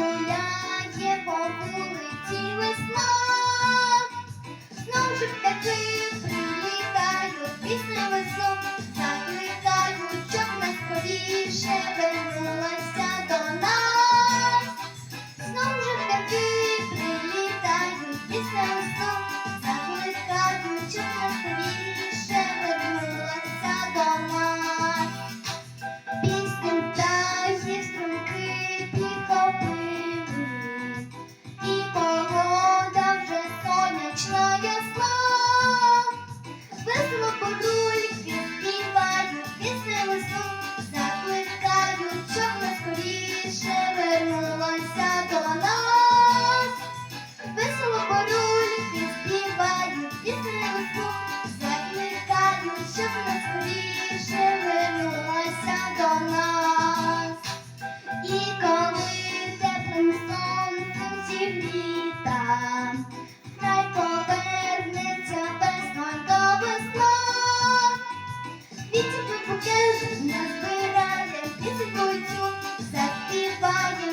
гуляє по вулиці весна.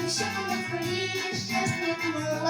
ще не хвилі, не хвилі.